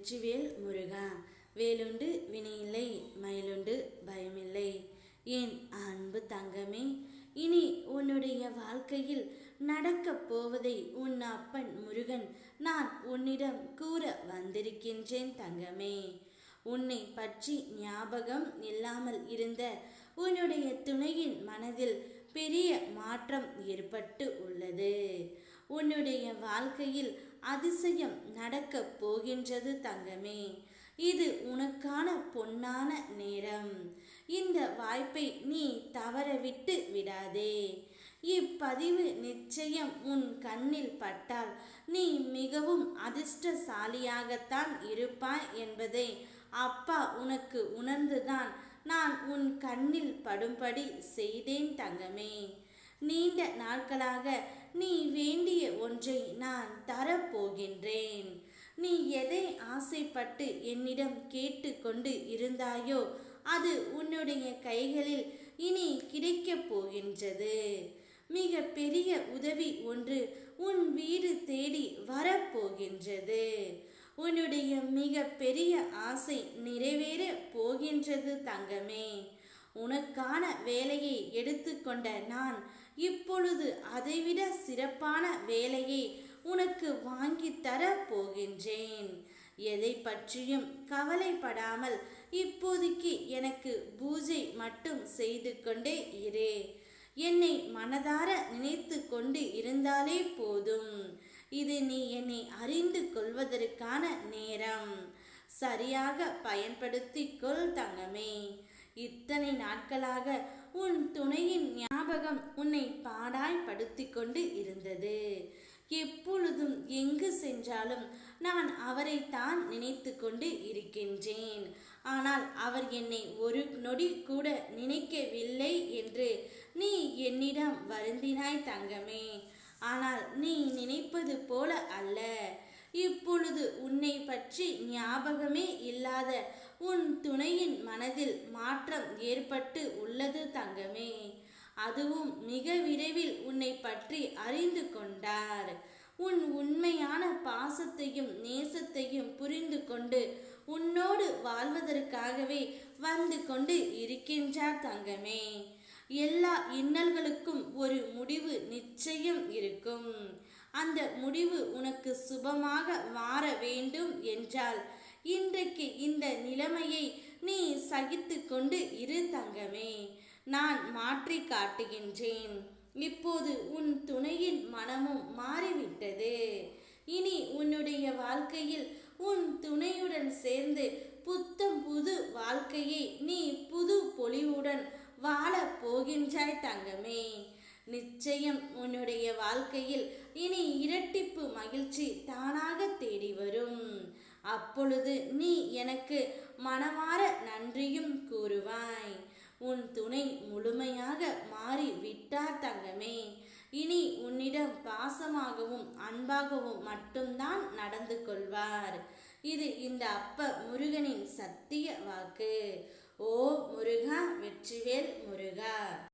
வெற்றிவேல் முருகா. வேலுண்டு வினையில்லை மயிலுண்டு பயமில்லை. என் அன்பு தங்கமே இனி உன்னுடைய வாழ்க்கையில் நடக்கப் போவதை உன் அப்பன் முருகன் நான் உன்னிடம் கூற வந்திருக்கின்றேன் தங்கமே. உன்னை பற்றி ஞாபகம் இல்லாமல் இருந்த உன்னுடைய துணையின் மனதில் பெரிய மாற்றம் ஏற்பட்டு உள்ளது. உன்னுடைய வாழ்க்கையில் அதிசயம் நடக்கப் போகின்றது தங்கமே. இது உனக்கான பொன்னான நேரம். இந்த வாய்ப்பை நீ தவறவிட்டு விடாதே. இப்பதிவு நிச்சயம் உன் கண்ணில் பட்டால் நீ மிகவும் அதிர்ஷ்டசாலியாகத்தான் இருப்பாய் என்பதை அப்பா உனக்கு உணர்ந்துதான் நான் உன் கண்ணில் படும்படி செய்தேன் தங்கமே. நீண்ட நாட்களாக நீ வேண்டிய ஒன்றை நான் தரப்போகின்றேன். நீ எதை ஆசைப்பட்டு என்னிடம் கேட்டுக்கொண்டு இருந்தாயோ அது உன்னுடைய கைகளில் இனி கிடைக்கப் போகின்றது. மிக பெரிய உதவி ஒன்று உன் வீடு தேடி வரப்போகின்றது. உன்னுடைய மிக பெரிய ஆசை நிறைவேற போகின்றது தங்கமே. உனக்கான வேலையை எடுத்துக்கொண்ட நான் இப்பொழுது அதைவிட சிறப்பான வேலையை உனக்கு வாங்கி தர போகின்றேன். எதை பற்றியும் கவலைப்படாமல் இப்போதைக்கு எனக்கு பூஜை மட்டும் செய்து கொண்டே இரு. என்னை மனதார நினைத்து கொண்டு இருந்தாலே போதும். இது நீ என்னை அறிந்து கொள்வதற்கான நேரம். சரியாக பயன்படுத்திக் கொள் தங்கமே. இத்தனை நாட்களாக உன் துணையின் ஞாபகம் உன்னை பாடாய் படுத்தி கொண்டு இருந்தது. எப்பொழுதும் எங்கு சென்றாலும் நான் அவரை தான் நினைத்து கொண்டு இருக்கின்றேன். ஆனால் அவர் என்னை ஒரு நொடி கூட நினைக்கவில்லை என்று நீ என்னிடம் வருந்தினாய் தங்கமே. ஆனால் நீ நினைப்பது போல அல்ல. இப்பொழுது உன்னை பற்றி ஞாபகமே இல்லாத உன் துணையின் மனதில் மாற்றம் ஏற்பட்டு உள்ளது தங்கமே. அதுவும் மிக விரைவில் உன்னை பற்றி அறிந்து கொண்டார். உன் உண்மையான பாசத்தையும் நேசத்தையும் புரிந்து கொண்டு உன்னோடு வாழ்வதற்காகவே வந்து கொண்டு இருக்கின்றார் தங்கமே. எல்லா இன்னல்களுக்கும் ஒரு முடிவு நிச்சயம் இருக்கும். அந்த முடிவு உனக்கு சுபமாக மாற வேண்டும் என்றால் இன்றைக்கு இந்த நிலைமையை நீ சகித்து கொண்டு இரு தங்கமே. நான் மாற்றி காட்டுகின்றேன். இப்போது உன் துணையின் மனமும் மாறிவிட்டது. இனி உன்னுடைய வாழ்க்கையில் உன் துணையுடன் சேர்ந்து புத்தம் புது வாழ்க்கையை நீ புது பொலிவுடன் வாழப் போகின்றாய் தங்கமே. நிச்சயம் உன்னுடைய வாழ்க்கையில் இனி இரட்டிப்பு மகிழ்ச்சி தானாக தேடி வரும். அப்பொழுது நீ எனக்கு மனமாற நன்றியும் கூறுவாய். உன் துணை முழுமையாக மாறி விட்டார் தங்கமே. இனி உன்னிடம் பாசமாகவும் அன்பாகவும் மட்டும்தான் நடந்து கொள்வார். இது இந்த அப்ப முருகனின் சத்திய வாக்கு. ஓ முருகா வெற்றிவேல் முருகா.